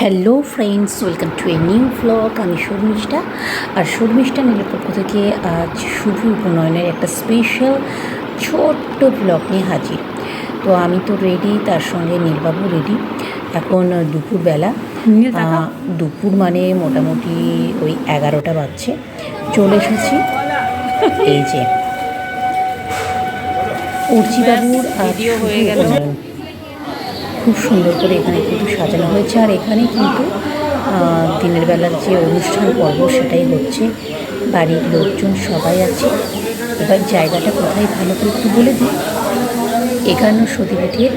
Hello friends welcome to a new blog আমি শর্মিষ্ঠা। আর শর্মিষ্ঠা নীলের পক্ষ থেকে আজ শুভ উপনয়নের একটা স্পেশাল ছোট্ট ব্লগ নিয়ে হাজির। তো আমি তো রেডি তার সঙ্গে নীলবাবু রেডি এখন দুপুরবেলা। দুপুর মানে মোটামুটি ওই এগারোটা বাজছে। চলে এসেছি। এই যে। অর্চিবাবুর ভিডিও হয়ে গেল। খুব সুন্দর করে এখানে কিন্তু সাজানো হয়েছে। আর এখানে কিন্তু দিনের বেলার যে অনুষ্ঠান পর্ব সেটাই হচ্ছে। বাড়ির লোকজন সবাই আছে। এবার জায়গাটা কোথায় ভালো করে একটু বলে দিই। একান্ন সতীপীঠের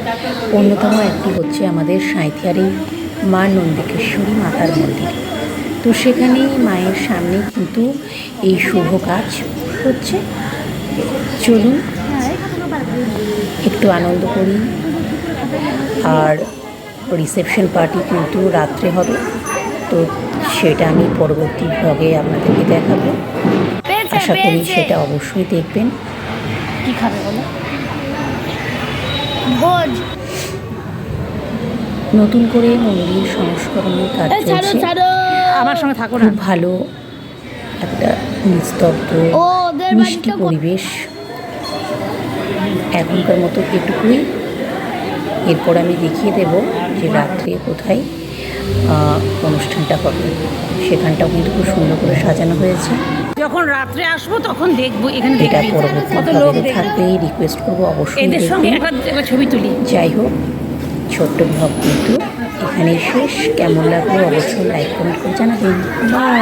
অন্যতম একটি হচ্ছে আমাদের সাঁইথিয়ারের মা নন্দিকেশ্বরী মাতার মন্দির। তো সেখানে মায়ের সামনে কিন্তু এই শুভ কাজ হচ্ছে। চলুন, একটু আনন্দ করি। আর রিসেপশন পার্টি কিন্তু রাত্রে হবে। তো সেটা আমি পরবর্তী ভ্লগে আপনাদেরকে দেখাবো। আশা করি সেটা অবশ্যই দেখবেন। কি খাবে বলো? ভোজ। নতুন করে মন্দির সংস্করণের কাজ চলছে। আমার সঙ্গে থাকো না। খুব ভালো একটা নিস্তব্ধ মিষ্টি পরিবেশ। এখনকার মতো এটুকুই। এরপর আমি দেখিয়ে দেব যে রাত্রে কোথায় অনুষ্ঠানটা হবে। সেখানটাও কিন্তু খুব সুন্দর করে সাজানো হয়েছে। যখন রাত্রে আসব তখন দেখব এখানে এটা পরবর্তী কত লোক থাকবে রিকোয়েস্ট করব অবশ্যই এদের সঙ্গে একটা ছবি তুলি। যাই হোক ছোট্ট ব্লগ কিন্তু এখানে শেষ। কেমন লাগল অবশ্যই লাইক কমেন্ট করে জানাবেন। বাই